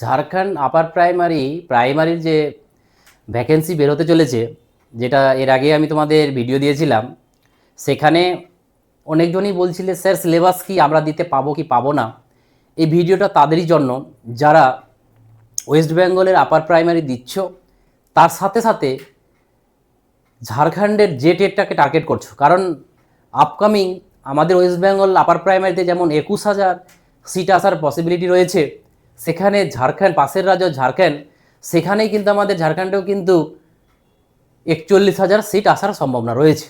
Jharkhand upper primary প্রাইমারির যে vacancy বেরোতে চলেছে, যেটা এর আগে আমি তোমাদের ভিডিও দিয়েছিলাম, সেখানে অনেকজনই বলছিলে, স্যার সিলেবাস কি আমরা দিতে পাবো কি পাবো না? এই ভিডিওটা তাদেরই জন্য, যারা ওয়েস্ট বেঙ্গলের আপার প্রাইমারি দিচ্ছ, তার সাথে সাথে ঝাড়খণ্ডের যে টেটটাকে টার্গেট করছ, কারণ আপকামিং আমাদের ওয়েস্ট বেঙ্গল আপার প্রাইমারিতে যেমন একুশ হাজার সিট আসার পসিবিলিটি রয়েছে সেখানে ঝাড়খণ্ড, পাশের রাজ্য ঝাড়খণ্ড, সেখানেই কিন্তু আমাদের ঝাড়খণ্ডেও কিন্তু একচল্লিশ হাজার সিট আসার সম্ভাবনা রয়েছে।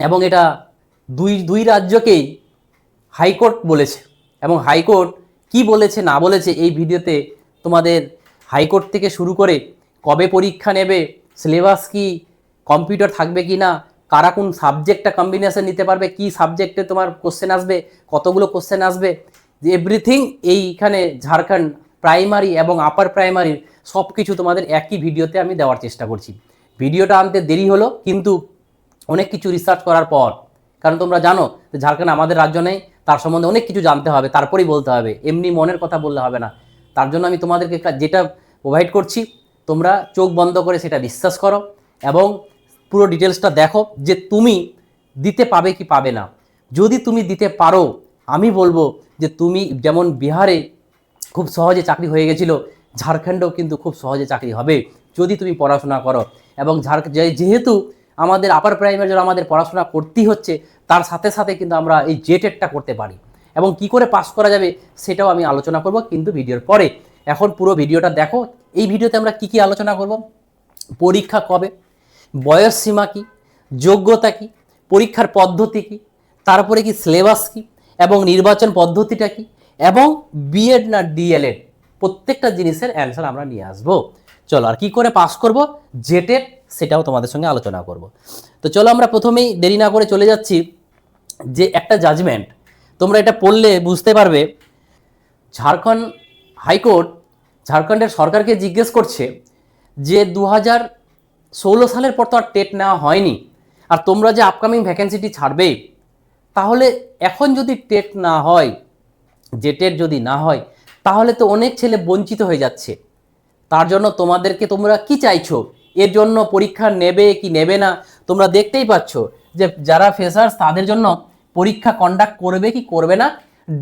এবং এটা দুই দুই রাজ্যকেই হাইকোর্ট বলেছে। এবং হাইকোর্ট কি বলেছে, না বলেছে, এই ভিডিওতে তোমাদের হাইকোর্ট থেকে শুরু করে কবে পরীক্ষা নেবে, সিলেবাস কি, কম্পিউটার থাকবে কি না, কারা কোন সাবজেক্টটা কম্বিনেশন নিতে পারবে, কি সাবজেক্টে তোমার কোশ্চেন আসবে, কতগুলো কোশ্চেন আসবে যে এভরিথিং এইখানে ঝাড়খণ্ড প্রাইমারি এবং আপার প্রাইমারির সব কিছু তোমাদের একই ভিডিওতে আমি দেওয়ার চেষ্টা করছি। ভিডিওটা আনতে দেরি হলো, কিন্তু অনেক কিছু রিসার্চ করার পর, কারণ তোমরা জানো যে ঝাড়খণ্ড আমাদের রাজ্য নেই, তার সম্বন্ধে অনেক কিছু জানতে হবে, তারপরেই বলতে হবে, এমনি মনের কথা বললে হবে না। তার জন্য আমি তোমাদেরকে যেটা প্রোভাইড করছি, তোমরা চোখ বন্ধ করে সেটা বিশ্বাস করো এবং পুরো ডিটেলসটা দেখো যে তুমি দিতে পাবে কি পাবে না। যদি তুমি দিতে পারো আমি বলব যে তুমি যেমন বিহারে খুব সহজে চাকরি হয়ে গেছিল, ঝাড়খণ্ডেও কিন্তু খুব সহজে চাকরি হবে যদি তুমি পড়াশোনা করো। এবং ঝাড় যেহেতু আমাদের আপার প্রাইমারি যারা আমাদের পড়াশোনা করতেই হচ্ছে, তার সাথে সাথে কিন্তু আমরা এই জেটেডটা করতে পারি। এবং কি করে পাস করা যাবে সেটাও আমি আলোচনা করব কিন্তু ভিডিওর পরে। এখন পুরো ভিডিওটা দেখো, এই ভিডিওতে আমরা কি কি আলোচনা করব? পরীক্ষা কবে? বয়স সীমা কি? যোগ্যতা কি? পরীক্ষার পদ্ধতি কি? তারপরে কি সিলেবাস কি? এবং নির্বাচন পদ্ধতিটা কি? এবং বিএড না ডিএলএড প্রত্যেকটা জিনিসের অ্যান্সার আমরা নিয়ে আসব। চলো, আর কি করে পাস করব? জেটেড সেটাও তোমাদের সঙ্গে আলোচনা করব। তো চলো, আমরা প্রথমেই দেরি না করে চলে যাচ্ছি যে একটা জাজমেন্ট তোমরা এটা পড়লে বুঝতে পারবে, ঝাড়খণ্ড হাইকোর্ট, ঝাড়খণ্ডের সরকারকে জিজ্ঞেস করছে যে দু হাজার ষোলো সালের পর তো আর টেট নেওয়া হয়নি। আর তোমরা যে আপকামিং ভ্যাকেন্সিটি ছাড়বে তাহলে এখন যদি টেট না হয়, যে টেট যদি না হয়, তাহলে তো অনেক ছেলে বঞ্চিত হয়ে যাচ্ছে। তার জন্য তোমাদেরকে তোমরা কি চাইছো? এর জন্য পরীক্ষা নেবে কি নেবে না? তোমরা দেখতেই পাচ্ছ যে যারা ফেসার্স তাদের জন্য পরীক্ষা কন্ডাক্ট করবে কি করবে না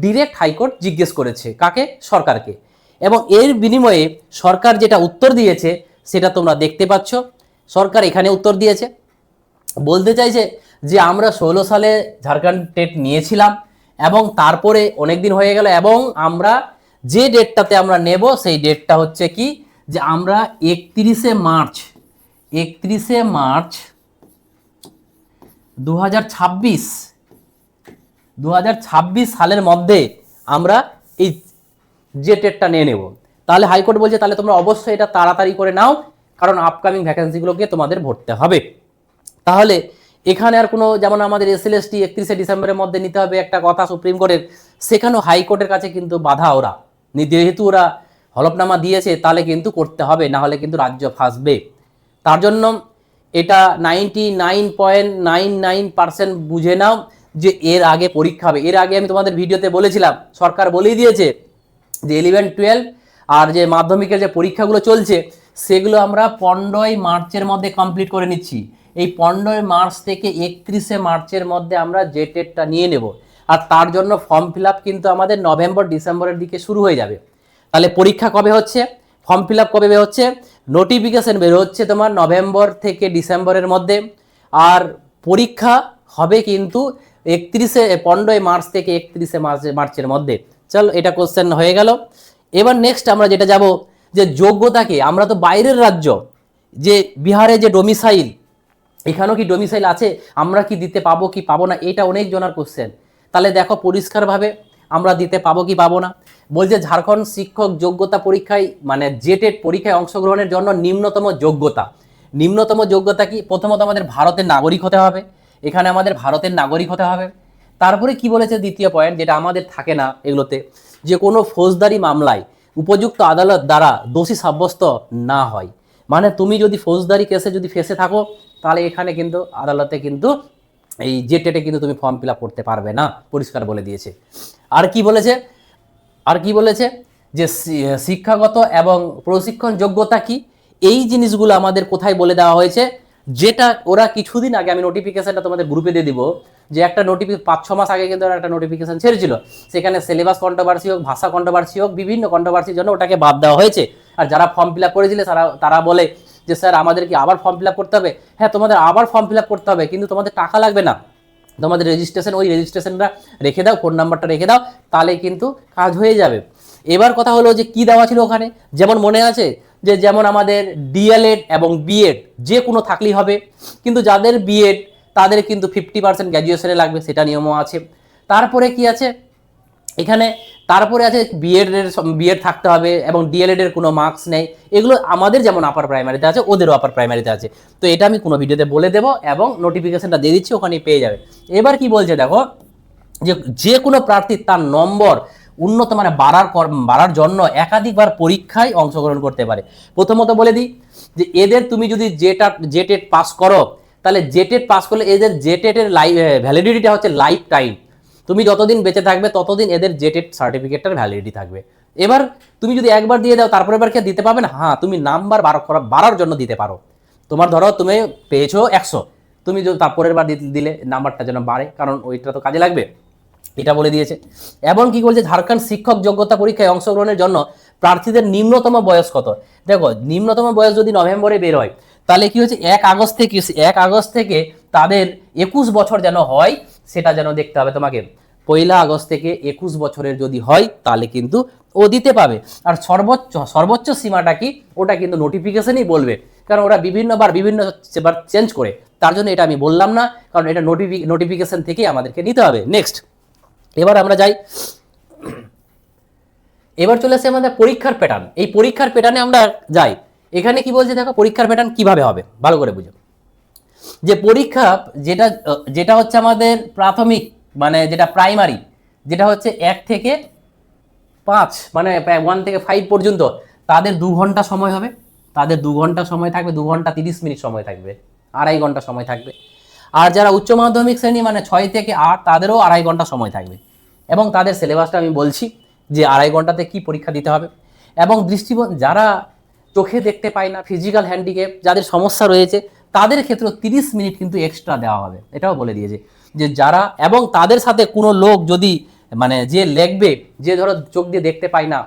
ডিরেক্ট হাইকোর্ট জিজ্ঞেস করেছে কাকে? সরকারকে। এবং এর বিনিময়ে সরকার যেটা উত্তর দিয়েছে, সেটা তোমরা দেখতে পাচ্ছ। সরকার এখানে উত্তর দিয়েছে। বলতে চাইছে যে আমরা ষোলো সালে ঝাড়খণ্ড টেট নিয়েছিলাম এবং তারপরে অনেক দিন হয়ে গেল এবং আমরা যে ডেটটাতে আমরা নেব সেই ডেটটা হচ্ছে কি? যে আমরা একত্রিশে মার্চ একত্রিশে মার্চ দু হাজার ছাব্বিশ দু সালের মধ্যে আমরা এই যে টেটটা নিয়ে নেব। তাহলে হাইকোর্ট বলছে, তাহলে তোমরা অবশ্যই এটা তাড়াতাড়ি করে নাও, কারণ আপকামিং ভ্যাকেন্সিগুলোকে তোমাদের ভরতে হবে। তাহলে এখানে আর কোনো, যেমন আমাদের এসএলএসটি একত্রিশে ডিসেম্বরের মধ্যে নিতে হবে একটা কথা সুপ্রিম কোর্টের সেখানেও হাইকোর্টের কাছে কিন্তু বাধা ওরা। যেহেতু ওরা হলফনামা দিয়েছে, তাহলে কিন্তু করতে হবে, না হলে কিন্তু রাজ্য ফাঁসবে। তার জন্য এটা ninety nine point nine nine percent বুঝে নাও যে এর আগে পরীক্ষা হবে। এর আগে আমি তোমাদের ভিডিওতে বলেছিলাম, সরকার বলেই দিয়েছে যে ইলেভেন টুয়েলভ আর যে মাধ্যমিকের যে পরীক্ষাগুলো চলছে, সেগুলো আমরা পনেরোই মার্চের মধ্যে কমপ্লিট করে নিচ্ছি। এই পনেরোই মার্চ থেকে একত্রিশে মার্চের মধ্যে আমরা যে টেটটা নিয়ে নেব। আর তার জন্য ফর্ম ফিল কিন্তু আমাদের নভেম্বর, ডিসেম্বরের দিকে শুরু হয়ে যাবে। তাহলে পরীক্ষা কবে হচ্ছে? ফর্ম ফিল কবে বের হচ্ছে? নোটিফিকেশন বের হচ্ছে তোমার নভেম্বর থেকে ডিসেম্বরের মধ্যে। আর পরীক্ষা হবে কিন্তু একত্রিশে পনেরোই মার্চ থেকে একত্রিশে মার্চ, মার্চের মধ্যে। চল, এটা কোশ্চেন হয়ে গেল। এবার নেক্সট আমরা যেটা যাব, যে যোগ্যতাকে আমরা তো বাইরের রাজ্য। যে বিহারে যে ডোমিসাইল এখানেও কি ডোমিসাইল আছে? আমরা কি দিতে পাবো, কি পাবো না? এটা অনেক জনার কোশ্চেন তাহলে দেখো পরিষ্কারভাবে আমরা দিতে পাবো, কি পাবো না? বলছে ঝাড়খণ্ড শিক্ষক যোগ্যতা পরীক্ষায় মানে জেটেড পরীক্ষায় অংশগ্রহণের জন্য নিম্নতম যোগ্যতা। নিম্নতম যোগ্যতা কি? প্রথমত আমাদের ভারতের নাগরিক হতে হবে। এখানে আমাদের ভারতের নাগরিক হতে হবে। তারপরে কি বলেছে দ্বিতীয় পয়েন্ট যেটা আমাদের থাকে না এগুলোতে, যে কোনো ফৌজদারি মামলায় উপযুক্ত আদালত দ্বারা দোষী সাব্যস্ত না হয়। মানে তুমি যদি ফৌজদারি কেসে যদি ফেসে থাকো তাহলে এখানে কিন্তু আদালতে কিন্তু এই যে টেটে কিন্তু তুমি ফর্ম ফিল করতে পারবে না, পরিষ্কার বলে দিয়েছে। আর কি বলেছে? আর কি বলেছে? যে শিক্ষাগত এবং প্রশিক্ষণ যোগ্যতা কি? এই জিনিসগুলো আমাদের কোথায় বলে দেওয়া হয়েছে? যেটা ওরা কিছুদিন আগে আমি নোটিফিকেশানটা তোমাদের গ্রুপে দিয়ে দিব, যে একটা নোটিফিকেশন পাঁচ ছ মাস আগে কিন্তু ওরা একটা নোটিফিকেশান ছেড়েছিল। সেখানে সিলেবাস কন্ট্রোভার্সি হোক, ভাষা কন্ট্রোভার্সি হোক, বিভিন্ন কন্ট্রোভার্সির জন্য ওটাকে বাদ দেওয়া হয়েছে। আর যারা ফর্ম ফিল আপ করেছিল, তারা তারা বলে যে স্যার আমাদের কি আবার ফর্ম ফিল করতে হবে? হ্যাঁ তোমাদের আবার ফর্ম ফিল করতে হবে, কিন্তু তোমাদের টাকা লাগবে না। তোমাদের রেজিস্ট্রেশন ওই রেজিস্ট্রেশনটা রেখে দাও ফোন নাম্বারটা রেখে দাও, তাহলে কিন্তু কাজ হয়ে যাবে। এবার কথা হলো যে কি দেওয়া ছিল ওখানে? যেমন মনে আছে যে যেমন আমাদের ডিএলএড এবং বিএড যে কোনো থাকলেই হবে। কিন্তু যাদের বিএড তাদের কিন্তু ফিফটি পার্সেন্ট গ্র্যাজুয়েশনে লাগবে, সেটা নিয়মও আছে। তারপরে কি আছে? এখানে তারপরে আছে বিএড এর বিএড থাকতে হবে এবং ডিএলএড এর কোনো মার্কস নেই। এগুলো আমাদের যেমন আপার প্রাইমারিতে আছে, ওদেরও আপার প্রাইমারিতে আছে। তো এটা আমি কোনো ভিডিওতে বলে দেবো এবং নোটিফিকেশনটা দিয়ে দিচ্ছি ওখানে পেয়ে যাবে। এবার কি বলছে দেখো, যে যে কোনো প্রার্থী তার নম্বর উন্নত মানে বাড়ার কর- বাড়ার জন্য একাধিকবার পরীক্ষায় অংশগ্রহণ করতে পারে। প্রথমত বলে দিই যে এদের তুমি যদি জেটা জেটেড পাস করো, তাহলে জেটেড পাস করলে এদের জেটেডের লাইফ ভ্যালিডিটিটা হচ্ছে লাইফ টাইম তুমি যতদিন বেঁচে থাকবে, ততদিন এদের জেটেড সার্টিফিকেটটার ভ্যালিডিটি থাকবে। এবার তুমি যদি একবার দিয়ে দাও, তারপরে এবার কে দিতে পারবে না? হ্যাঁ তুমি নাম্বার বারো করা, বাড়ার জন্য দিতে পারো। তোমার ধরো, তুমি পেয়েছ একশো। তুমি যদি তারপরের বার দিলে, নাম্বারটা যেন বাড়ে, কারণ ওইটা তো কাজে লাগবে। এটা বলে দিয়েছে। এবং কি বলছে, ঝাড়খণ্ড শিক্ষক যোগ্যতা পরীক্ষায় অংশগ্রহণের জন্য প্রার্থীদের নিম্নতম বয়স কত? দেখো, নিম্নতম বয়স যদি নভেম্বরে বের হয়, তাহলে কি হচ্ছে এক আগস্ট থেকে, এক আগস্ট থেকে তাদের একুশ বছর যেন হয় সেটা যেন দেখতে হবে। তোমাকে পয়লা আগস্ট থেকে একুশ বছরের যদি হয়, তাহলে কিন্তু ও দিতে পাবে। আর সর্বোচ্চ সর্বোচ্চ সীমাটা কি? ওটা কিন্তু নোটিফিকেশনই বলবে। কারণ ওরা বিভিন্নবার বিভিন্ন বার চেঞ্জ করে। তার জন্য এটা আমি বললাম না। কারণ এটা নোটিফি নোটিফিকেশন থেকেই আমাদেরকে নিতে হবে। নেক্সট এবার আমরা যাই। এবার চলে আসছে আমাদের পরীক্ষার প্যাটার্ন এই পরীক্ষার প্যাটার্নে আমরা যাই। এখানে কি বলছে দেখো, পরীক্ষার প্যাটার্ন কীভাবে হবে? ভালো করে বুঝো। যে পরীক্ষা যেটা যেটা হচ্ছে আমাদের প্রাথমিক মানে যেটা প্রাইমারি যেটা হচ্ছে এক থেকে পাঁচ মানে ওয়ান থেকে ফাইভ পর্যন্ত, তাদের দু ঘণ্টা সময় হবে। তাদের দু ঘণ্টা সময় থাকবে, দু ঘণ্টা তিরিশ মিনিট সময় থাকবে, আড়াই ঘণ্টা সময় থাকবে। আর যারা উচ্চ মাধ্যমিক শ্রেণি মানে ছয় থেকে আট, তাদেরও আড়াই ঘণ্টা সময় থাকবে। এবং তাদের সিলেবাসটা আমি বলছি যে আড়াই ঘন্টাতে কি পরীক্ষা দিতে হবে। এবং দৃষ্টিবোধ যারা চোখে দেখতে পায় না ফিজিক্যাল হ্যান্ডিক্যাপ যাদের সমস্যা রয়েছে তাদের ক্ষেত্রে তিরিশ মিনিট কিন্তু এক্সট্রা দেওয়া হবে। এটাও বলে দিয়েছে যে যারা এবং তাদের সাথে কোনো লোক যদি মানে যে লিখবে, যে ধরো চোখ দিয়ে দেখতে পায় না,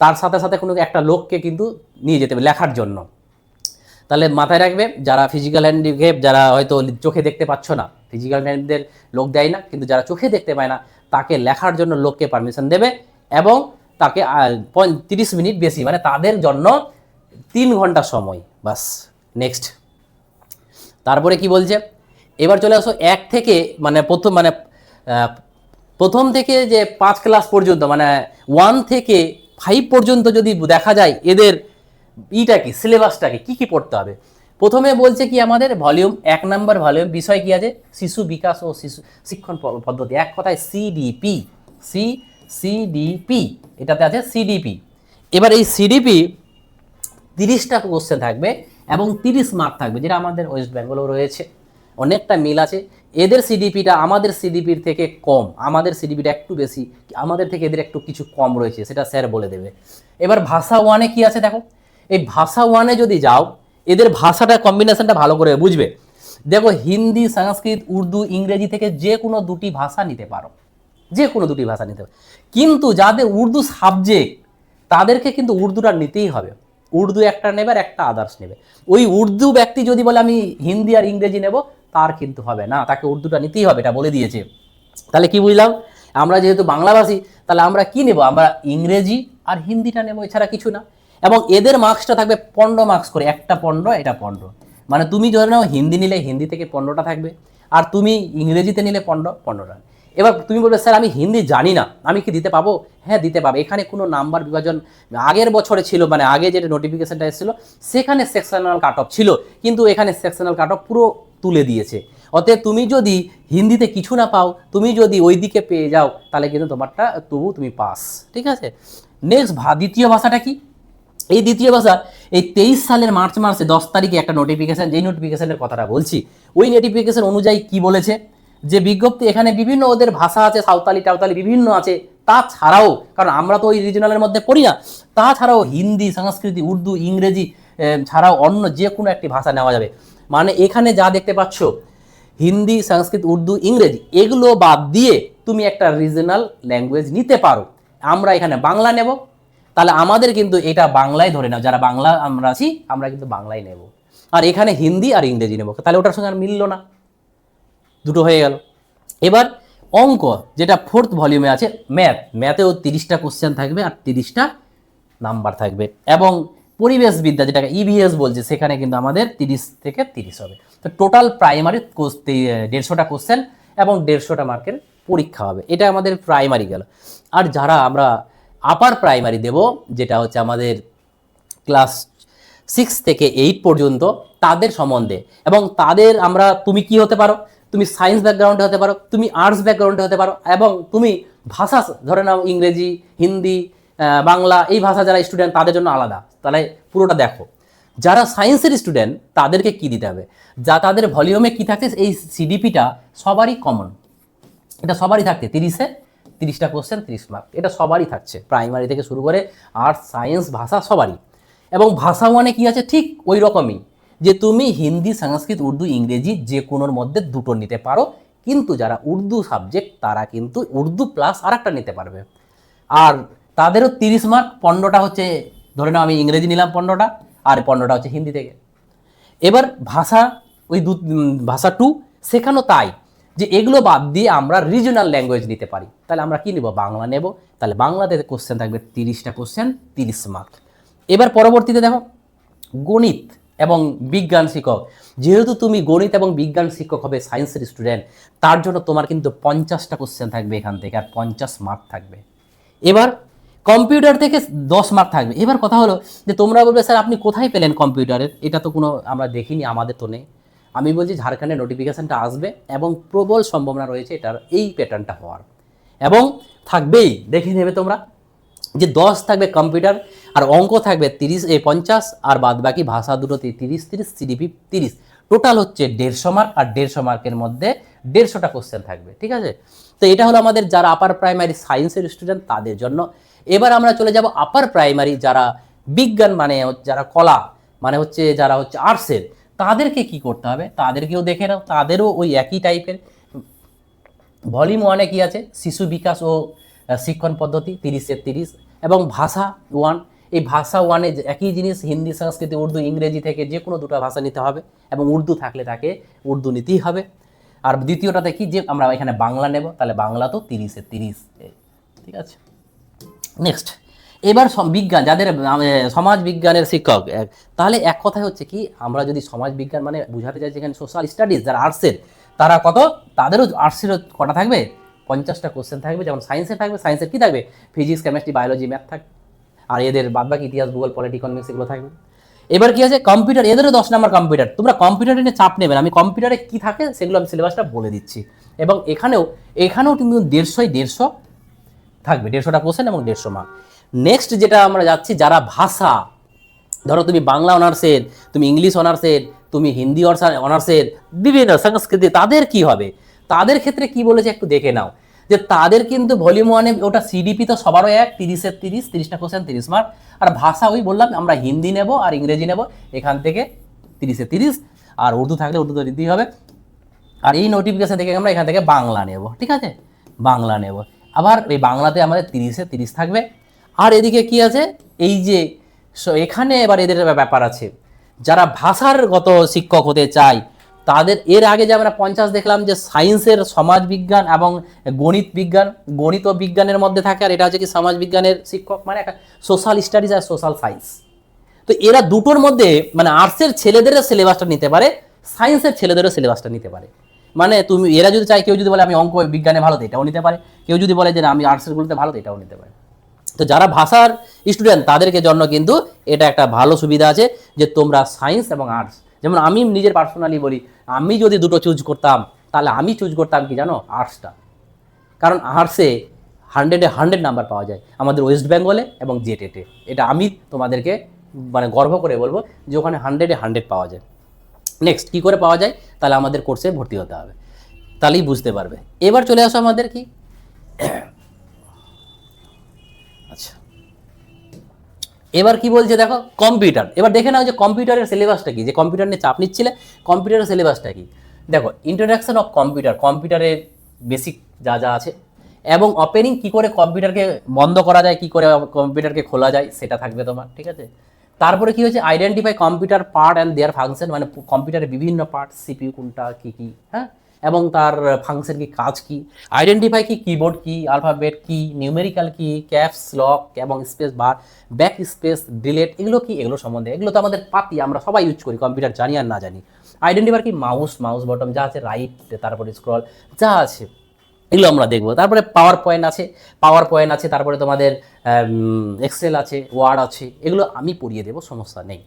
তার সাথে সাথে কোনো একটা লোককে কিন্তু নিয়ে যেতে হবে লেখার জন্য। তাহলে মাথায় রাখবে, যারা ফিজিক্যাল হ্যান্ডিক্যাপ যারা হয়তো চোখে দেখতে পাচ্ছ না ফিজিক্যাল হ্যান্ডদের লোক দেয় না, কিন্তু যারা চোখে দেখতে পায় না, তাকে লেখার জন্য লোককে পারমিশন দেবে এবং তাকে তিরিশ মিনিট বেশি মানে তাদের জন্য তিন ঘণ্টা সময়। বাস নেক্সট তারপরে কি বলছে? এবার চলে আসো এক থেকে মানে প্রথম মানে প্রথম থেকে যে পাঁচ ক্লাস পর্যন্ত মানে ওয়ান থেকে ফাইভ পর্যন্ত যদি দেখা যায় এদের ইটা কি সিলেবাসটাকে কি, কী পড়তে হবে? প্রথমে বলছে কি আমাদের ভলিউম এক নাম্বার ভলিউম বিষয় কি আছে? শিশু বিকাশ ও শিশু শিক্ষণ পদ্ধতি। এক কথায় সিডিপি সি সিডিপি এটাতে আছে সিডিপি এবার এই সিডিপি তিরিশটা কোশ্চেন থাকবে। এবং তিরিশ মার্ক থাকবে, যেটা আমাদের ওয়েস্ট বেঙ্গলও রয়েছে। অনেকটা মিল আছে। এদের সিডিপিটা আমাদের সিডিপির থেকে কম, আমাদের সিডিপিটা একটু বেশি, আমাদের থেকে এদের একটু কিছু কম রয়েছে, সেটা স্যার বলে দেবে। এবার ভাষা ওয়ানে কি আছে দেখো? এই ভাষা ওয়ানে যদি যাও, এদের ভাষাটা কম্বিনেশনটা ভালো করে বুঝবে। দেখো, হিন্দি, সংস্কৃত, উর্দু, ইংরেজি থেকে যে কোনো দুটি ভাষা নিতে পারো। যে কোনো দুটি ভাষা নিতে পারো। কিন্তু যাদের উর্দু সাবজেক্ট তাদেরকে কিন্তু উর্দুটা নিতেই হবে। উর্দু একটা নেবে আর একটা আদার্স নেবে। ওই উর্দু ব্যক্তি যদি বলে, আমি হিন্দি আর ইংরেজি নেব, তার কিন্তু হবে না। তাকে উর্দুটা নিতেই হবে, এটা বলে দিয়েছে। তাহলে কি বুঝলাম? আমরা যেহেতু বাংলাভাষী, তাহলে আমরা কি নেব? আমরা ইংরেজি আর হিন্দিটা নেব, এছাড়া কিছু না। এবং এদের মার্কসটা থাকবে পনেরো মার্কস করে। একটা পনেরো এটা পনেরো মানে তুমি ধরে নাও, হিন্দি নিলে হিন্দি থেকে পনেরোটা থাকবে। আর তুমি ইংরেজিতে নিলে পনেরো পনেরোটা এবার তুমি বলবে, স্যার, আমি হিন্দি জানি না। আমি কি দিতে পাবো? হ্যাঁ দিতে পাবো। এখানে কোনো নাম্বার বিভাজন আগের বছরে ছিল মানে আগে যেটা নোটিফিকেশানটা এসেছিল, সেখানে সেকশনাল কাট অফ ছিল। কিন্তু এখানে সেকশনাল কাট অফ পুরো তুলে দিয়েছে। অতএব তুমি যদি হিন্দিতে কিছু না পাও, তুমি যদি ওই দিকে পেয়ে যাও, তাহলে কিন্তু তোমারটা তবু তুমি পাস। ঠিক আছে? নেক্সট ভা দ্বিতীয় ভাষাটা কি? এই দ্বিতীয় ভাষা, এই তেইশ সালের মার্চ মাসে দশ তারিখে একটা নোটিফিকেশন যেই নোটিফিকেশনের কথাটা বলছি, ওই নোটিফিকেশান অনুযায়ী কি বলেছে? যে বিজ্ঞপ্তি, এখানে বিভিন্ন ওদের ভাষা আছে, সাঁওতালি, টাওতালি বিভিন্ন আছে, তাছাড়াও, কারণ আমরা তো ওই রিজনালের মধ্যে পড়ি না, তাছাড়াও হিন্দি, সংস্কৃতি, উর্দু, ইংরেজি ছাড়াও অন্য যে কোনো একটি ভাষা নেওয়া যাবে। মানে এখানে যা দেখতে পাচ্ছ, হিন্দি, সংস্কৃত, উর্দু, ইংরেজি, এগুলো বাদ দিয়ে তুমি একটা রিজনাল ল্যাঙ্গুয়েজ নিতে পারো। আমরা এখানে বাংলা নেব। তাহলে আমাদের কিন্তু এটা বাংলায় ধরে নাও, যারা বাংলা আমরা আছি, আমরা কিন্তু বাংলায় নেব। আর এখানে হিন্দি আর ইংরেজি নেব। তাহলে ওটার সঙ্গে আর মিললো না। দুটো হয়ে গেল। এবার অঙ্ক, যেটা ফোর্থ ভলিউমে আছে ম্যাথ ম্যাথেও তিরিশটা কোশ্চেন থাকবে আর তিরিশটা নাম্বার থাকবে। এবং পরিবেশ বিদ্যা যেটাকে ইভিএস বলছে, সেখানে কিন্তু আমাদের তিরিশ থেকে তিরিশ হবে। তো টোটাল প্রাইমারি দেড়শোটা কোশ্চেন এবং দেড়শোটা মার্কের পরীক্ষা হবে। এটা আমাদের প্রাইমারি গেল। আর যারা আমরা আপার প্রাইমারি দেব, যেটা হচ্ছে আমাদের ক্লাস সিক্স থেকে এইট পর্যন্ত, তাদের সম্বন্ধে। এবং তাদের আমরা, তুমি কি হতে পারো? তুমি সায়েন্স ব্যাকগ্রাউন্ডে হতে পারো, তুমি আর্টস ব্যাকগ্রাউন্ডে হতে পারো, এবং তুমি ভাষা ধরে নাও ইংরেজি, হিন্দি বাংলা, এই ভাষা যারা স্টুডেন্ট তাদের জন্য আলাদা। তাহলে পুরোটা দেখো। যারা সায়েন্সের স্টুডেন্ট তাদেরকে কি দিতে হবে? যা তাদের ভলিউমে কি থাকছে, এই সিডিপিটা সবারই কমন এটা সবারই থাকছে, তিরিশে, তিরিশটা কোশ্চেন তিরিশ মার্ক এটা সবারই থাকছে প্রাইমারি থেকে শুরু করে আর্টস সায়েন্স ভাষা সবারই। এবং ভাষা মানে কি আছে? ঠিক ওই রকমই। যে তুমি হিন্দি, সংস্কৃত, উর্দু, ইংরেজি যে কোনোর মধ্যে দুটো নিতে পারো। কিন্তু যারা উর্দু সাবজেক্ট তারা কিন্তু উর্দু প্লাস আর একটা নিতে পারবে। আর তাদেরও তিরিশ মার্ক পনেরোটা হচ্ছে, ধরে নাও আমি ইংরেজি নিলাম পনেরোটা আর পনেরোটা হচ্ছে হিন্দি থেকে। এবার ভাষা, ওই দু ভাষা টু সেখানেও তাই, যে এগুলো বাদ দিয়ে আমরা রিজনাল ল্যাঙ্গুয়েজ নিতে পারি। তাহলে আমরা কি নেব? বাংলা নেব। তাহলে বাংলাতে কোশ্চেন থাকবে তিরিশটা কোশ্চেন তিরিশ মার্ক এবার পরবর্তীতে দেখো, গণিত। এবং বিজ্ঞান শিক্ষক। যেহেতু তুমি গণিত এবং বিজ্ঞান শিক্ষক হবে সায়েন্সের স্টুডেন্ট তার জন্য তোমার কিন্তু পঞ্চাশটা কোশ্চেন থাকবে এখান থেকে, আর পঞ্চাশ মার্ক থাকবে। এবার কম্পিউটার থেকে দশ মার্ক থাকবে। এবার কথা হলো যে, তোমরা বলবে, স্যার, আপনি কোথায় পেলেন কম্পিউটারের এটা তো কোনো আমরা দেখিনি, আমাদের তো নেই। আমি বলছি ঝাড়খণ্ডের নোটিফিকেশানটা আসবে এবং প্রবল সম্ভাবনা রয়েছে এটার, এই প্যাটার্নটা হওয়ার। এবং থাকবেই, দেখে নেবে তোমরা। যে দশ থাকবে কম্পিউটার আর অঙ্ক থাকবে তিরিশ, এ পঞ্চাশ, আর বাদ বাকি ভাষা দুটো তিরিশ তিরিশ, সিডিপি তিরিশ। টোটাল হচ্ছে দেড়শো মার্ক আর দেড়শো মার্কের মধ্যে দেড়শোটা কোশ্চেন থাকবে, ঠিক আছে? তো এটা হলো আমাদের যারা আপার প্রাইমারি সায়েন্সের স্টুডেন্ট তাদের জন্য। এবার আমরা চলে যাব আপার প্রাইমারি যারা বিজ্ঞান মানে যারা কলা মানে হচ্ছে যারা হচ্ছে আর্টসের তাদেরকে কি করতে হবে? তাদেরকেও দেখে নাও, তাদেরও ওই একই টাইপের ভলিউম ওয়ানে কি আছে? শিশু বিকাশ ও শিক্ষণ পদ্ধতি, তিরিশ এবং ভাষা ওয়ান এই ভাষা ওয়ানে একই জিনিস, হিন্দি, সংস্কৃতি, উর্দু, ইংরেজি থেকে যে কোনো দুটো ভাষা নিতে হবে এবং উর্দু থাকলে তাকে উর্দু নিতেই হবে। আর দ্বিতীয়টাতে কি যে আমরা এখানে বাংলা নেব, তাহলে বাংলা তো তিরিশের তিরিশ ঠিক আছে? নেক্সট এবার বিজ্ঞান, যাদের সমাজ বিজ্ঞানের শিক্ষক তাহলে এক কথায় হচ্ছে কি, আমরা যদি সমাজ বিজ্ঞান মানে বুঝাতে চাই যেখানে সোশ্যাল স্টাডিজ যারা আর্টসের তারা কত? তাদেরও আর্টসেরও কটা থাকবে? পঞ্চাশটা কোশ্চেন থাকবে, যেমন সায়েন্সে থাকবে সায়েন্সের কী থাকবে? ফিজিক্স কেমিস্ট্রি বায়োলজি ম্যাথ থাকবে আর এদের বাদবাকি ইতিহাস, ভূগোল পলিটি ইকোনমিক্স এগুলো থাকবে। এবার কি আছে? কম্পিউটার এদেরও দশ নম্বর কম্পিউটার তোমরা কম্পিউটারে নিয়ে চাপ নেবে আমি কম্পিউটারে কী থাকে সেগুলো আমি সিলেবাসটা বলে দিচ্ছি। এবং এখানেও এখানেও কিন্তু দেড়শোই দেড়শো থাকবে। দেড়শোটা কোশ্চেন এবং দেড়শো মার্ক নেক্সট যেটা আমরা যাচ্ছি, যারা ভাষা ধরো তুমি বাংলা অনার্সের তুমি ইংলিশ অনার্সের তুমি হিন্দি অনার্সের বিভিন্ন সংস্কৃতি, তাদের কি হবে? তাদের ক্ষেত্রে কি বলেছে একটু দেখে নাও। যে তাদের কিন্তু ভলিউম ওয়ানে ওটা সিডিপি তো সবারও এক তিরিশের তিরিশ, তিরিশটা কোশ্চেন তিরিশ মার্ক আর ভাষা ওই বললাম, আমরা হিন্দি নেব আর ইংরেজি নেব, এখান থেকে তিরিশে তিরিশ। আর উর্দু থাকলে উর্দু তো দিতেই হবে। আর এই নোটিফিকেশান থেকে আমরা এখান থেকে বাংলা নেব, ঠিক আছে? বাংলা নেব। আবার এই বাংলাতে আমাদের তিরিশে তিরিশ থাকবে। আর এদিকে কি আছে? এই যে এখানে এবার এদের ব্যাপার আছে। যারা ভাষারগত শিক্ষক হতে চায় তাদের, এর আগে যে আমরা পঞ্চাশ দেখলাম যে সায়েন্সের সমাজ বিজ্ঞান এবং গণিত বিজ্ঞান, গণিত ও বিজ্ঞানের মধ্যে থাকে, আর এটা হচ্ছে কি সমাজ বিজ্ঞানের শিক্ষক মানে একটা সোশ্যাল স্টাডিজ আর সোশ্যাল সায়েন্স তো এরা দুটোর মধ্যে মানে আর্টসের ছেলেদেরও সিলেবাসটা নিতে পারে সায়েন্সের ছেলেদেরও সিলেবাসটা নিতে পারে। মানে তুমি, এরা যদি চায়, কেউ যদি বলে, আমি অঙ্ক, বিজ্ঞানে ভালো তো এটাও নিতে পারে। কেউ যদি বলে যে, না, আমি আর্টসেরগুলোতে ভালো তো এটাও নিতে পারে। তো যারা ভাষার স্টুডেন্ট তাদেরকে জন্য কিন্তু এটা একটা ভালো সুবিধা আছে যে তোমরা সায়েন্স এবং আর্টস যেমন আমি নিজের পার্সোনালি বলি, আমি যদি দুটো চুজ করতাম, তাহলে আমি চুজ করতাম কি জানো? আর্টসটা কারণ আর্টসে হান্ড্রেডে হান্ড্রেড নাম্বার পাওয়া যায়, আমাদের ওয়েস্ট বেঙ্গলে এবং জেটেটে এটা আমি তোমাদেরকে মানে গর্ব করে বলব যে ওখানে হান্ড্রেডে হান্ড্রেড পাওয়া যায়। নেক্সট কী করে পাওয়া যায়? তাহলে আমাদের কোর্সে ভর্তি হতে হবে। তাহলেই বুঝতে পারবে। এবার চলে আসো আমাদের কি? এবার কি বলছে দেখো কম্পিউটার এবার দেখে নাও যে কম্পিউটারের সিলেবাসটা কি, যে কম্পিউটার নিয়ে চাপ নিচ্ছিলে কম্পিউটারের সিলেবাসটা কি। দেখো ইন্ট্রোডাকশন অফ কম্পিউটার কম্পিউটারের বেসিক যা যা আছে, এবং ওপেনিং কি করে কম্পিউটারকে বন্ধ করা যায়, কি করে কম্পিউটারকে খোলা যায়, সেটা থাকবে তোমার, ঠিক আছে? তারপরে কি হচ্ছে identify computer part and their function মানে কম্পিউটারের বিভিন্ন পার্ট সিপিইউ কোনটা, কী কী হ্যাঁ? এবং তার ফাংশন কি কাজ কি? আইডেন্টিফাই কি কিবোর্ড কি আলফাবেট কি নিউমেরিক্যাল কি ক্যাপস লক এবং space bar back space delete এগুলো কি? এগুলো সম্বন্ধে। এগুলো তো আমাদের পাতি, আমরা সবাই ইউজ করি কম্পিউটার জানি আর না জানি। আইডেন্টিফাই কি? মাউস মাউস বটম যা আছে রাইট তারপরে স্ক্রল যা আছে, এগুলো আমরা দেখব। তারপরে পাওয়ার পয়েন্ট আছে পাওয়ার পয়েন্ট আছে, তারপরে তোমাদের এক্সেল আছে ওয়ার্ড আছে, এগুলো আমি পড়িয়ে দেবো, সমস্যা নেই।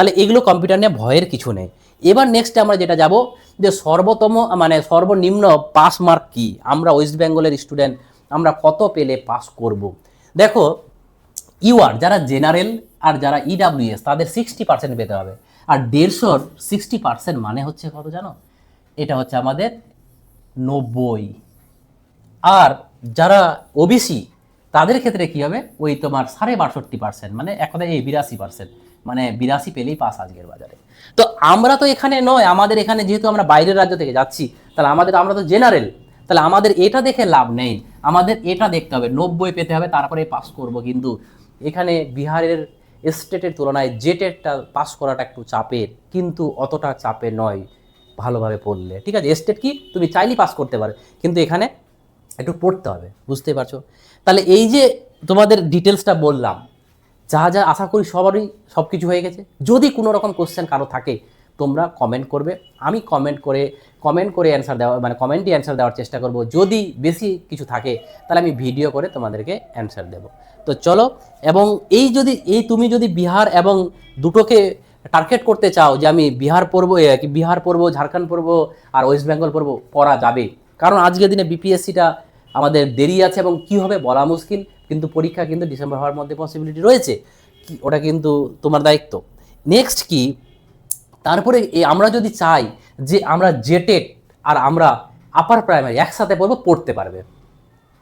তাহলে এগুলো কম্পিউটার নিয়ে ভয়ের কিছু নেই। এবার নেক্সট আমরা যেটা যাব, যে সর্বতম মানে সর্বনিম্ন পাস মার্ক কি? আমরা ওয়েস্ট বেঙ্গলের স্টুডেন্ট আমরা কত পেলে পাস করব? দেখো ইউআর যারা জেনারেল আর যারা ইডাব্লিউএস তাদের সিক্সটি পার্সেন্ট পেতে হবে। আর দেড়শোর সিক্সটি পার্সেন্ট মানে হচ্ছে কত জানো? এটা হচ্ছে আমাদের নব্বই। আর যারা ওবিসি তাদের ক্ষেত্রে কি হবে? ওই তোমার সাড়ে বাষট্টি পার্সেন্ট মানে এক কথায় এই বিরাশি পার্সেন্ট মানে বিরাশি পেলেই পাস আজকের বাজারে। তো আমরা তো এখানে নয়, আমাদের এখানে যেহেতু আমরা বাইরের রাজ্য থেকে যাচ্ছি, তাহলে আমাদের, আমরা তো জেনারেল তাহলে আমাদের এটা দেখে লাভ নেই। আমাদের এটা দেখতে হবে, নব্বই পেতে হবে, তারপরে পাস করব। কিন্তু এখানে বিহারের স্টেটের তুলনায় জেটেরটা পাস করাটা একটু চাপের, কিন্তু অতটা চাপের নয়, ভালোভাবে পড়লে। ঠিক আছে স্টেট কি? তুমি চাইলেই পাস করতে পারো, কিন্তু এখানে একটু পড়তে হবে, বুঝতে পারছ? তাহলে এই যে তোমাদের ডিটেলসটা বললাম যা যা আশা করি সবারই সব কিছু হয়ে গেছে। যদি কোনো রকম কোশ্চেন কারও থাকে, তোমরা কমেন্ট করবে। আমি কমেন্ট করে কমেন্ট করে অ্যান্সার দেওয়া মানে কমেন্টই অ্যান্সার দেওয়ার চেষ্টা করব। যদি বেশি কিছু থাকে, তাহলে আমি ভিডিও করে তোমাদেরকে অ্যান্সার দেব। তো চলো, এবং এই যদি, এই তুমি যদি বিহার এবং দুটোকে টার্গেট করতে চাও যে আমি বিহার পড়ব বিহার পড়ব, ঝাড়খণ্ড পড়ব, আর ওয়েস্ট বেঙ্গল পড়ব, পড়া যাবে। কারণ আজকের দিনে বিপিএসসিটা আমাদের দেরি আছে এবং কি হবে বলা মুশকিল। কিন্তু পরীক্ষা কিন্তু ডিসেম্বর হওয়ার মধ্যে পসিবিলিটি রয়েছে কি, ওটা কিন্তু তোমার দায়িত্ব। নেক্সট কি, তারপরে আমরা যদি চাই যে আমরা জেটেড আর আমরা আপার প্রাইমারি একসাথে পড়ব, পড়তে পারবে।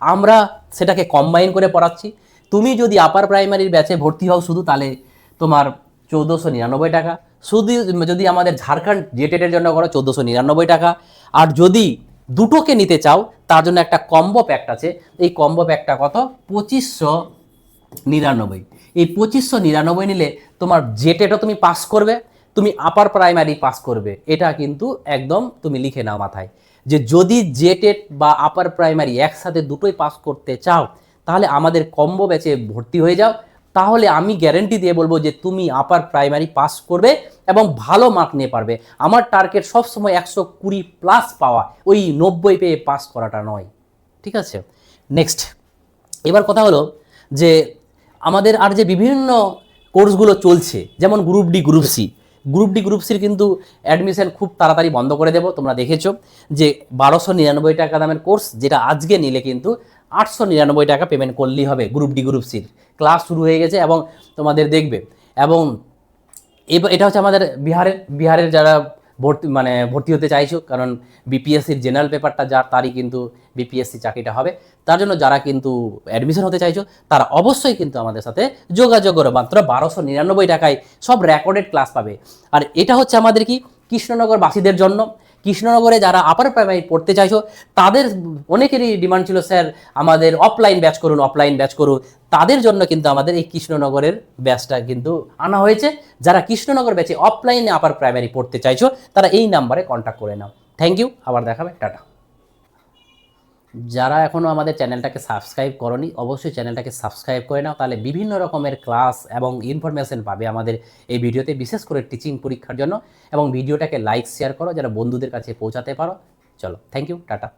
আমরা সেটাকে কম্বাইন করে পড়াচ্ছি। তুমি যদি আপার প্রাইমারির ব্যাচে ভর্তি হও শুধু, তাহলে তোমার চৌদ্দোশো নিরানব্বই টাকা। শুধু যদি আমাদের ঝাড়খণ্ড জেটেডের জন্য করো, চৌদ্দোশো নিরানব্বই টাকা। আর যদি দুটোকে নিতে চাও, তার জন্য একটা কম্বো প্যাকট আছে। এই কম্বো প্যাকটা কত? পঁচিশশো নিরানব্বই। এই পঁচিশশো নিরানব্বই নিলে তোমার জেটেডও তুমি পাস করবে, তুমি আপার প্রাইমারি পাস করবে। এটা কিন্তু একদম তুমি লিখে নাও মাথায়। যে যদি জেটেড বা আপার প্রাইমারি একসাথে দুটোই পাস করতে চাও, তাহলে আমাদের কম্বো ব্যাচে ভর্তি হয়ে যাও। তাহলে আমি গ্যারেন্টি দিয়ে বলব যে তুমি আপার প্রাইমারি পাস করবে এবং ভালো মার্ক নিয়ে পারবে। আমার টার্গেট সবসময় একশো কুড়ি প্লাস পাওয়া, ওই নব্বই পেয়ে পাস করাটা নয়। ঠিক আছে? নেক্সট এবার কথা হলো যে আমাদের আর যে বিভিন্ন কোর্সগুলো চলছে, যেমন group D group C group D group সির কিন্তু অ্যাডমিশন খুব তাড়াতাড়ি বন্ধ করে দেবো, তোমরা দেখেছ যে বারোশো নিরানব্বই টাকা দামের কোর্স যেটা আজকে নিলে কিন্তু আটশো নিরানব্বই টাকা পেমেন্ট করলেই হবে গ্রুপ ডি গ্রুপ সির ক্লাস শুরু হয়ে গেছে এবং তোমাদের দেখবে, এবং এটা হচ্ছে আমাদের বিহারের বিহারের যারা ভর্তি মানে ভর্তি হতে চাইছো, কারণ বিপিএসসির জেনারেল পেপারটা যার, তারই কিন্তু বিপিএসসি চাকরিটা হবে। তার জন্য যারা কিন্তু অ্যাডমিশন হতে চাইছো, তারা অবশ্যই কিন্তু আমাদের সাথে যোগাযোগ করো। মাত্র বারোশো নিরানব্বই টাকায় সব রেকর্ডেড ক্লাস পাবে। আর এটা হচ্ছে আমাদের কি? কৃষ্ণনগর বাসীদের জন্য। কৃষ্ণনগরে যারা আপার প্রাইমারি পড়তে চাইছো, তাদের অনেকেরই ডিমান্ড ছিল, স্যার, আমাদের অফলাইন ব্যাচ করুন অফলাইন ব্যাচ করুন। তাদের জন্য কিন্তু আমাদের এই কৃষ্ণনগরের ব্যাচটা কিন্তু আনা হয়েছে। যারা কৃষ্ণনগর ব্যাচে অফলাইনে আপার প্রাইমারি পড়তে চাইছো, তারা এই নাম্বারে কন্ট্যাক্ট করে নাও। থ্যাংক ইউ আবার দেখাবে। টাটা। যারা এখনও আমাদের চ্যানেলটাকে সাবস্ক্রাইব করনি, অবশ্যই চ্যানেলটাকে সাবস্ক্রাইব করে নাও। তাহলে বিভিন্ন রকমের ক্লাস এবং ইনফরমেশন পাবে আমাদের এই ভিডিওতে, বিশেষ করে টিচিং পরীক্ষার জন্য। এবং ভিডিওটাকে লাইক, শেয়ার করো যারা বন্ধুদের কাছে পৌঁছাতে পারো। চলো থ্যাংক ইউ টাটা।